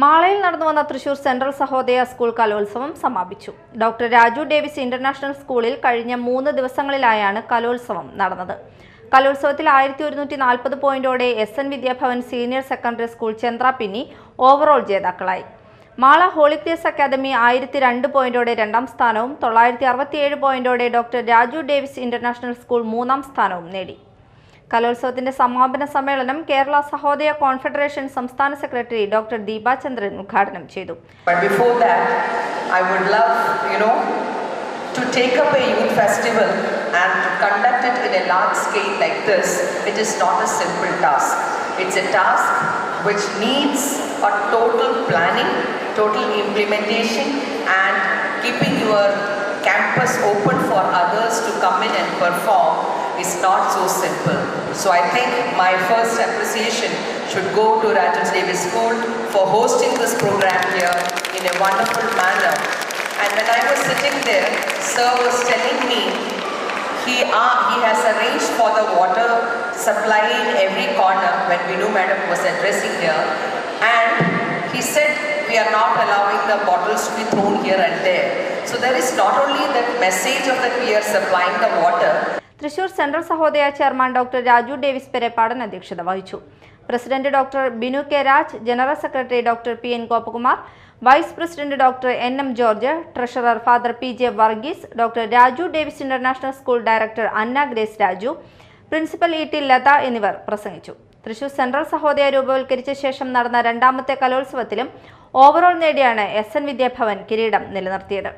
മാളയിൽ നടന്നു വന്ന Thrissur central Sahodaya school കലോത്സവം സമാപിച്ചു. ഡോക്ടർ രാജു ഡേവിസ് ഇന്റർനാഷണൽ സ്കൂളിൽ കഴിഞ്ഞ മൂന്ന് ദിവസങ്ങളിലായാണ് കലോത്സവം നടന്നത്. കലോത്സവത്തിൽ ആയിരത്തി ഒരുന്നൂറ്റി നാൽപ്പത് പോയിന്റോടെ S N Vidyabhavan senior secondary school Chandrapinni overall ജേതാക്കളായി. മാള ഹോളിക്രിയസ് അക്കാദമി ആയിരത്തി രണ്ട് പോയിന്റോടെ രണ്ടാം സ്ഥാനവും തൊള്ളായിരത്തി അറുപത്തിയേഴ് പോയിന്റോടെ doctor Raju Davis international school മൂന്നാം സ്ഥാനവും നേടി. കലോത്സവത്തിന്റെ സമാപന സമ്മേളനം കേരള സഹോദയ കോൺഫെഡറേഷൻ സംസ്ഥാന സെക്രട്ടറി ഡോക്ടർ ദീപാചന്ദ്രൻ ഉദ്ഘാടനം ചെയ്തു to take up a youth festival and conduct it in a large scale like this, it is not a simple task. It's a task which needs a total planning, total implementation, and keeping your campus open for others to come in and perform is not so simple. So I think my first appreciation should go to Rajan Davis School for hosting this program here in a wonderful manner. And when I was sitting there, Sir was telling me he, uh, he has arranged for the water supply in every corner when Vinu Madam was addressing here. And he said we are not allowing the bottles to be thrown here and there. So there is not only that message of that we are supplying the water, Thrissur central Sahodaya chairman doctor Raju Davis Perappadan അധ്യക്ഷത വഹിച്ചു. President doctor Binu K Raj general secretary doctor P N Gopakumar vice president doctor N M George treasurer father P J Varghese doctor Raju Davis international school director Anna Grace Raju principal E T Latha എന്നിവർ പ്രസംഗിച്ചു. Thrissur central Sahodaya രൂപവൽക്കരിച്ച ശേഷം നടന്ന രണ്ടാമത്തെ കലോത്സവത്തിലും overall നേടിയാണ് S N Vidyabhavan കിരീടം നിലനിർത്തിയത്.